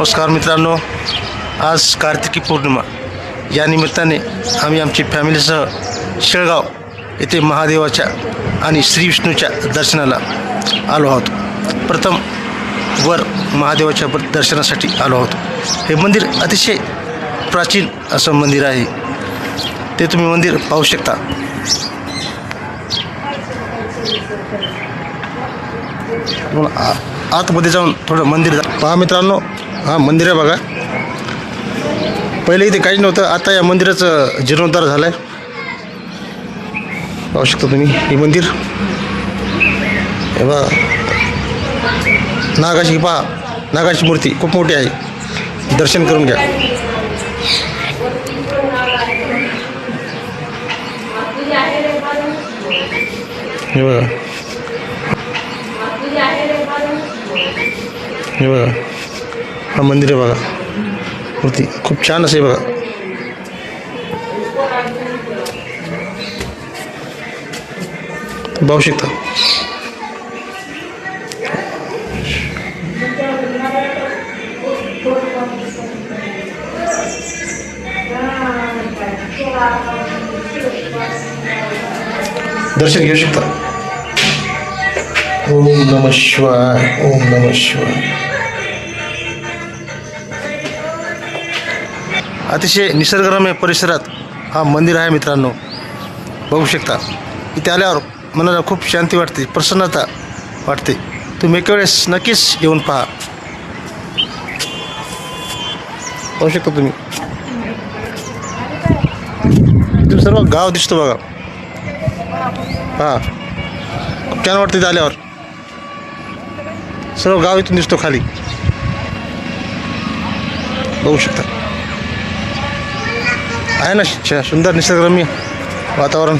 नमस्कार मित्रांनो. आज कार्तिकी पौर्णिमा. या निमित्ताने आम्ही आमची फॅमिलीसह शेळगाव येथे महादेवाच्या आणि श्री विष्णूच्या दर्शनाला आलो आहोत. प्रथम वर महादेवाच्या दर्शनासाठी आलो आहोत. हे मंदिर अतिशय प्राचीन असं मंदिर आहे. ते तुम्ही मंदिर पाहू शकता. आतमध्ये जाऊन थोडं मंदिर पहा मित्रांनो. हां मंदिर आहे बघा. पहिले इथे काहीच नव्हतं आता या मंदिराचं जीर्णोद्धार झालं आहे पाहू शकता तुम्ही हे मंदिर. हे बघा. नागाची पहा नागाची मूर्ती खूप मोठी आहे. दर्शन करून घ्या. हे बघा. हे बघा. हा मंदिर आहे बघा मूर्ती खूप छान असे बघा पाहू शकता दर्शन घेऊ शकता ओम नम शिवाय ओम नम शिवाय अतिशय निसर्गरम्य परिसरात हा मंदिर आहे मित्रांनो. बघू शकता. इथे आल्यावर मनाला खूप शांती वाटते प्रसन्नता वाटते. तुम्ही एका वेळेस नक्कीच येऊन पहा. पाहू शकता तुम्ही. तुम्ही सर्व गाव दिसतो बघा. हां. खूप छान वाटतं इथे आल्यावर. सर्व गाव इथून दिसतो खाली. बघू शकता. आहे ना सुंदर निसर्गरम्य वातावरण.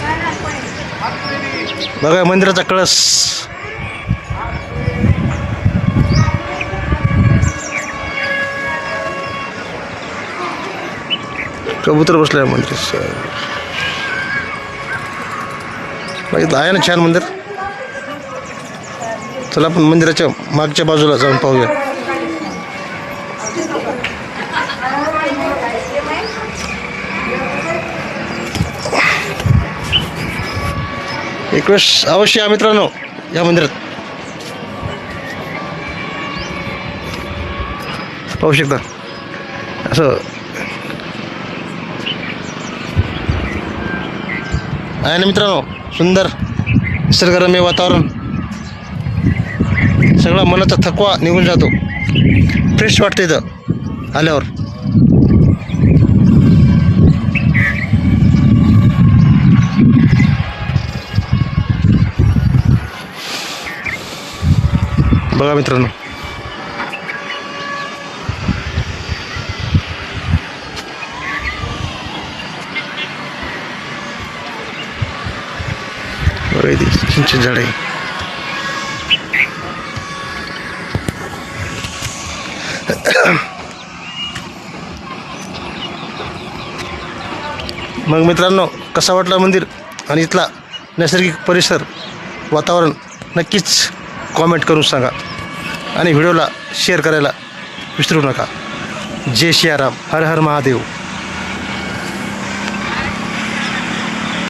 बघा मंदिराचा कळस. कबूतर बसलाय मंदिर आहे ना छान मंदिर. चला आपण मंदिराच्या मागच्या बाजूला जाऊन पाहूया. एक अवश्य या मित्रांनो या मंदिरात. पाहू शकता. असं. आहे ना मित्रांनो सुंदर निसर्गरम्य वातावरण. सगळा मनाचा थकवा निघून जातो. फ्रेश वाटतं इथं आल्यावर. बघा मित्रांनो. चिंच झाड आहे मग मित्रांनो कसा वाटला मंदिर आणि इथला नैसर्गिक परिसर वातावरण? नक्कीच कॉमेंट करून सांगा. आणि व्हिडिओला शेअर करायला विसरू नका. जय सियाराम हर हर महादेव.